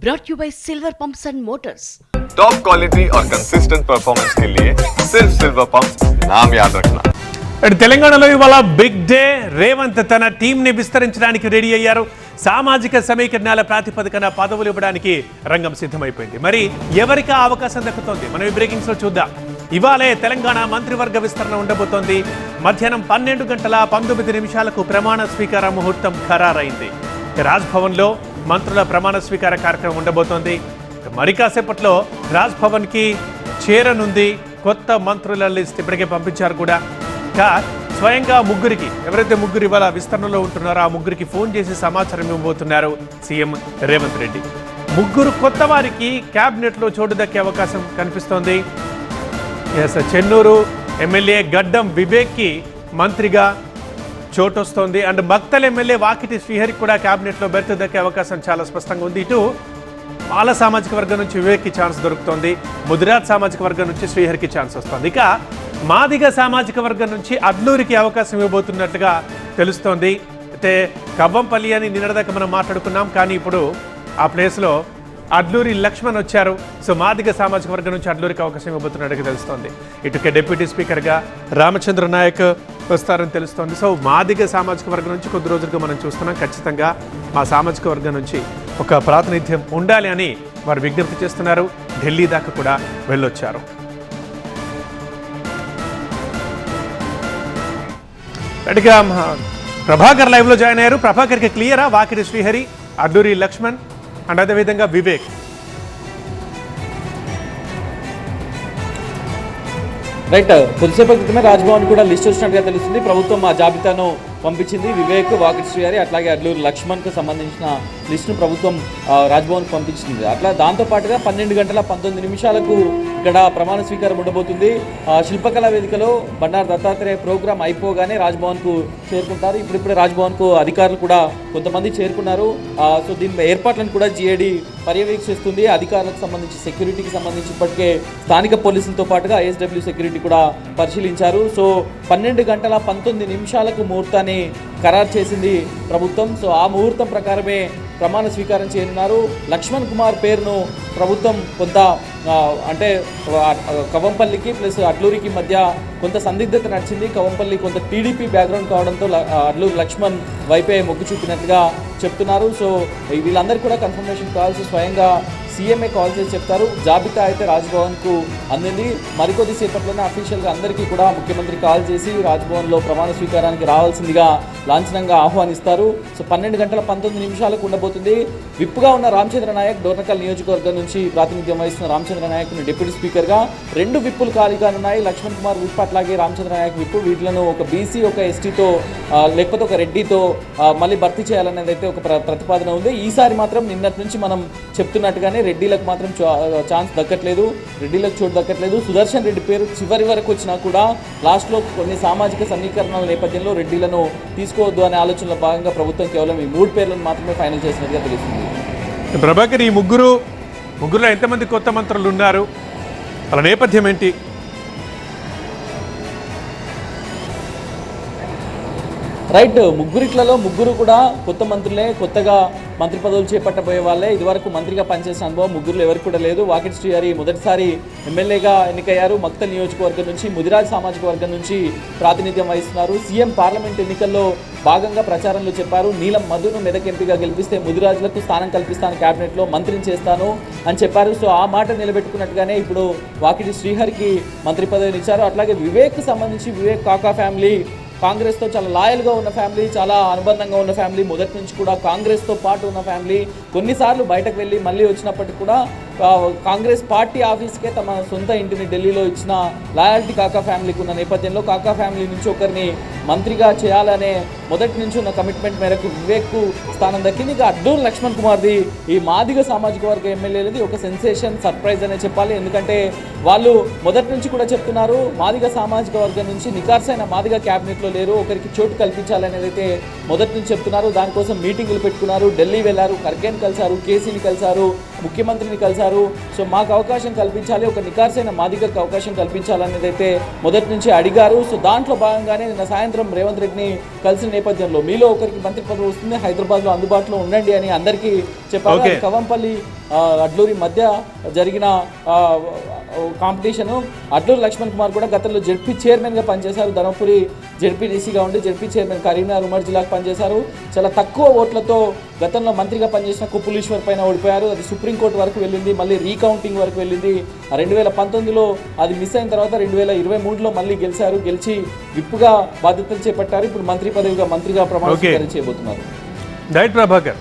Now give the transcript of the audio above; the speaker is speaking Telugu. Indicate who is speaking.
Speaker 1: brought you by Silver Pumps and Motors.
Speaker 2: Top quality और कंसिस्टेंट परफॉर्मेंस के लिए सिर्फ सिल्वर पंप नाम याद रखना
Speaker 3: అటు తెలంగాణలో ఇవాళ బిగ్ డే రేవంత్ తన టీంని విస్తరించడానికి రెడీ అయ్యారు సామాజిక సమీకరణాల ప్రాతిపదికన పదవులు ఇవ్వడానికి రంగం సిద్ధమైపోయింది మరి ఎవరికి ఆ అవకాశం దక్కుతోంది మనం ఈ బ్రేకింగ్స్ లో చూద్దాం ఇవాళే తెలంగాణ మంత్రివర్గ విస్తరణ ఉండబోతోంది మధ్యాహ్నం పన్నెండు గంటల పంతొమ్మిది నిమిషాలకు ప్రమాణ స్వీకార ముహూర్తం ఖరారైంది రాజ్భవన్ లో మంత్రుల ప్రమాణ స్వీకార కార్యక్రమం ఉండబోతోంది. మరి కాసేపట్లో రాజ్భవన్కి చేరనుంది కొత్త మంత్రుల లిస్ట్ ఇప్పటికే పంపించారు కూడా. ఇంకా స్వయంగా ముగ్గురికి ఎవరైతే ముగ్గురు ఇవాళ విస్తరణలో ఉంటున్నారో ఆ ముగ్గురికి ఫోన్ చేసి సమాచారం ఇవ్వబోతున్నారు సీఎం రేవంత్ రెడ్డి. ముగ్గురు కొత్త వారికి క్యాబినెట్లో చోటు దక్కే అవకాశం కనిపిస్తోంది. ఎస్ చెన్నూరు ఎమ్మెల్యే గడ్డం వివేక్కి మంత్రిగా చోటు వస్తోంది అండ్ మక్తల్ ఎమ్మెల్యే వాకిటి శ్రీహరికి కూడా క్యాబినెట్లో బెర్త్ దక్కే అవకాశం చాలా స్పష్టంగా ఉంది. ఇటు పాల సామాజిక వర్గం నుంచి వివేక్కి ఛాన్స్ దొరుకుతోంది. ముదిరాజ్ సామాజిక వర్గం నుంచి శ్రీహరికి ఛాన్స్ వస్తుంది. ఇక మాదిగ సామాజిక వర్గం నుంచి అడ్లూరికి అవకాశం ఇవ్వబోతున్నట్లుగా తెలుస్తోంది. అయితే కవ్వంపల్లి అని నిన్నటిదాకా మనం మాట్లాడుకున్నాం. కానీ ఇప్పుడు ఆ ప్లేస్లో అడ్లూరి లక్ష్మణ్ వచ్చారు. సో మాదిగ సామాజిక వర్గం నుంచి అడ్లూరికి అవకాశం ఇవ్వబోతున్నట్టుగా తెలుస్తోంది. ఇటుకే డిప్యూటీ స్పీకర్గా రామచంద్ర నాయక్ వస్తారని తెలుస్తోంది. సో మాదిగ సామాజిక వర్గం నుంచి కొద్ది రోజులుగా మనం చూస్తున్నాం. ఖచ్చితంగా మా సామాజిక వర్గం నుంచి ఒక ప్రాతినిధ్యం ఉండాలి అని వారు విజ్ఞప్తి చేస్తున్నారు. ఢిల్లీ దాకా కూడా వెళ్ళొచ్చారు. రెడ్డిగా ప్రభాకర్ లైవ్లో జాయిన్ అయ్యారు. ప్రభాకర్కి క్లియరా? వాకిరి శ్రీహరి అడ్డూరి లక్ష్మణ్ అండ్ అదేవిధంగా వివేక్.
Speaker 4: రైట్ uh, కొద్దిసేపు క్రితమే రాజ్భవన్ కూడా లిస్ట్ వచ్చినట్టుగా తెలుస్తుంది. ప్రభుత్వం ఆ జాబితాను పంపించింది. వివేక్ వాకిట్ శ్రీహరి అట్లాగే అడ్లూరు లక్ష్మణ్కు సంబంధించిన లిస్టును ప్రభుత్వం రాజ్భవన్కి పంపించింది. అట్లా దాంతో పాటుగా పన్నెండు గంటల పంతొమ్మిది నిమిషాలకు ఇక్కడ ప్రమాణ స్వీకారం ఉండబోతుంది. శిల్పకళా వేదికలో బండారు దత్తాత్రేయ ప్రోగ్రాం అయిపోగానే రాజ్భవన్కు చేరుకుంటారు. ఇప్పుడిప్పుడే రాజ్భవన్కు అధికారులు కూడా కొంతమంది చేరుకున్నారు. సో దీని ఏర్పాట్లను కూడా జిఏడి పర్యవేక్షిస్తుంది. అధికారులకు సంబంధించి సెక్యూరిటీకి సంబంధించి ఇప్పటికే స్థానిక పోలీసులతో పాటుగా ఐఎస్డబ్ల్యూ సెక్యూరిటీ కూడా పరిశీలించారు. సో పన్నెండు గంటల పంతొమ్మిది నిమిషాలకు ముహూర్తాన్ని ఖరారు చేసింది ప్రభుత్వం. సో ఆ ముహూర్తం ప్రకారమే ప్రమాణ స్వీకారం చేయనున్నారు. లక్ష్మణ్ కుమార్ పేరును ప్రభుత్వం కొంత అంటే కవంపల్లికి ప్లస్ అడ్లూరికి మధ్య కొంత సందిగ్ధత నడిచింది. కవంపల్లి కొంత టీడీపీ బ్యాక్గ్రౌండ్ కావడంతో ల- అడ్లూరు లక్ష్మణ్ వైపే మొగ్గు చూపినట్టుగా చెప్తున్నారు. సో వీళ్ళందరికీ కూడా కన్ఫర్మేషన్ కావాల్సి స్వయంగా సీఎంఏ కాల్ చేసి చెప్తారు. జాబితా అయితే రాజ్భవన్కు అందింది. మరికొద్ది సేపట్లోనే అఫీషియల్గా అందరికీ కూడా ముఖ్యమంత్రి కాల్ చేసి రాజ్భవన్లో ప్రమాణ స్వీకారానికి రావాల్సిందిగా లాంఛనంగా ఆహ్వానిస్తారు. సో పన్నెండు గంటల పంతొమ్మిది నిమిషాలకు ఉండబోతుంది. విప్పుగా ఉన్న రామచంద్ర నాయక్ డోర్నకల్ నియోజకవర్గం నుంచి ప్రాతినిధ్యం వహిస్తున్న రామచంద్ర నాయక్ను డిప్యూటీ స్పీకర్గా రెండు విప్పులు ఖాళీగా ఉన్నాయి లక్ష్మణ్ కుమార్ విప్ అట్లాగే రామచంద్ర నాయక్ విప్పు. వీటిలను ఒక బీసీ ఒక ఎస్టీతో లేకపోతే ఒక రెడ్డితో మళ్ళీ భర్తీ చేయాలనేది అయితే ఒక ప్ర- ప్రతిపాదన ఉంది. ఈసారి మాత్రం నిన్నటి నుంచి మనం చెప్తున్నట్టుగానే రెడ్డిలకు మాత్రం ఛాన్స్ దక్కట్లేదు రెడ్డిలకు చోటు దక్కట్లేదు. సుదర్శన్ రెడ్డి పేరు చివరి వరకు వచ్చినా కూడా లాస్ట్లో కొన్ని సామాజిక సమీకరణల నేపథ్యంలో రెడ్డిలను తీసుకోవద్దు అనే ఆలోచనలో భాగంగా ప్రభుత్వం కేవలం ఈ మూడు పేర్లను మాత్రమే ఫైనల్ చేసినట్టుగా తెలుస్తుంది.
Speaker 3: ప్రభాకర్ ఈ ముగ్గురు ముగ్గురులో ఎంతమంది కొత్త మంత్రులు ఉన్నారు? వాళ్ళ నేపథ్యం ఏంటి?
Speaker 4: రైట్ ముగ్గురిట్లలో ముగ్గురు కూడా కొత్త మంత్రులే కొత్తగా మంత్రి పదవులు చేపట్టబోయే వాళ్ళే. ఇదివరకు మంత్రిగా పనిచేసిన అనుభవం ముగ్గురులో ఎవరికి కూడా లేదు. వాకిట్ శ్రీహరి మొదటిసారి ఎమ్మెల్యేగా ఎన్నికయ్యారు. మక్త నియోజకవర్గం నుంచి ముదిరాజ్ సామాజిక వర్గం నుంచి ప్రాతినిధ్యం వహిస్తున్నారు. సీఎం పార్లమెంట్ ఎన్నికల్లో భాగంగా ప్రచారంలో చెప్పారు. నీలం మధును మెదక్ ఎంపీగా గెలిపిస్తే ముదిరాజులకు స్థానం కల్పిస్తాను క్యాబినెట్లో మంత్రిని చేస్తాను అని చెప్పారు. సో ఆ మాట నిలబెట్టుకున్నట్టుగానే ఇప్పుడు వాకిటి శ్రీహరికి మంత్రి పదవిని ఇచ్చారు. అట్లాగే వివేక్ సంబంధించి వివేక్ కాకా ఫ్యామిలీ కాంగ్రెస్తో చాలా లాయల్గా ఉన్న ఫ్యామిలీ చాలా అనుబంధంగా ఉన్న ఫ్యామిలీ మొదటి నుంచి కూడా కాంగ్రెస్తో పాటు ఉన్న ఫ్యామిలీ. కొన్నిసార్లు బయటకు వెళ్ళి మళ్ళీ వచ్చినప్పటికీ కూడా కాంగ్రెస్ పార్టీ ఆఫీస్కే తమ సొంత ఇంటిని ఢిల్లీలో ఇచ్చిన లాయల్టీ కాకా ఫ్యామిలీకి ఉన్న నేపథ్యంలో కాకా ఫ్యామిలీ నుంచి ఒకరిని మంత్రిగా చేయాలనే మొదటి నుంచి ఉన్న కమిట్మెంట్ మేరకు వివేక్ స్థానం దక్కింది. ఇక అడ్డూరు లక్ష్మణ్ కుమార్ది ఈ మాదిగ సామాజిక వర్గ ఎమ్మెల్యేలది ఒక సెన్సేషన్ సర్ప్రైజ్ అనే చెప్పాలి. ఎందుకంటే వాళ్ళు మొదటి నుంచి కూడా చెప్తున్నారు మాదిగ సామాజిక వర్గం నుంచి నికార్సైన మాదిగ క్యాబినెట్లో లేరు ఒకరికి చోటు కల్పించాలనేది అయితే మొదటి నుంచి చెప్తున్నారు. దానికోసం మీటింగులు పెట్టుకున్నారు. ఢిల్లీ వెళ్ళారు ఖర్గేని కలిశారు కేసీని కలిశారు ముఖ్యమంత్రిని కలిశారు. సో మాకు అవకాశం కల్పించాలి ఒక నికార్సైన మాదిగకు అవకాశం కల్పించాలనేది అయితే మొదటి నుంచి అడిగారు. సో దాంట్లో భాగంగానే నిన్న సాయంత్రం రేవంత్ రెడ్డిని కలిసిన నేపథ్యంలో మీలో ఒకరికి మంత్రి పదవి వస్తుంది హైదరాబాద్లో అందుబాటులో ఉండండి అని అందరికీ చెప్పారు. కవంపల్లి అడ్లూరి మధ్య జరిగిన కాంపిటీషన్. అడ్లూరి లక్ష్మణ్ కుమార్ కూడా గతంలో జడ్పీ చైర్మన్గా పనిచేశారు. ధర్మపురి జడ్పీటీసీగా ఉండి జడ్పీ చైర్మన్ కరీంనగర్ ఉమ్మడి జిల్లాకు పనిచేశారు. చాలా తక్కువ ఓట్లతో గతంలో మంత్రిగా పనిచేసిన కుప్పులీశ్వర్ పైన ఓడిపోయారు. అది సుప్రీంకోర్టు వరకు వెళ్ళింది మళ్ళీ రీకౌంటింగ్ వరకు వెళ్ళింది. రెండు వేల పంతొమ్మిదిలో అది మిస్ అయిన తర్వాత రెండు వేల ఇరవై మూడులో మళ్ళీ గెలిచారు. గెలిచి విప్పుగా బాధ్యతలు చేపట్టారు. ఇప్పుడు మంత్రి పదవిగా మంత్రిగా ప్రమాణ చేయబోతున్నారు.
Speaker 3: ప్రభాకర్.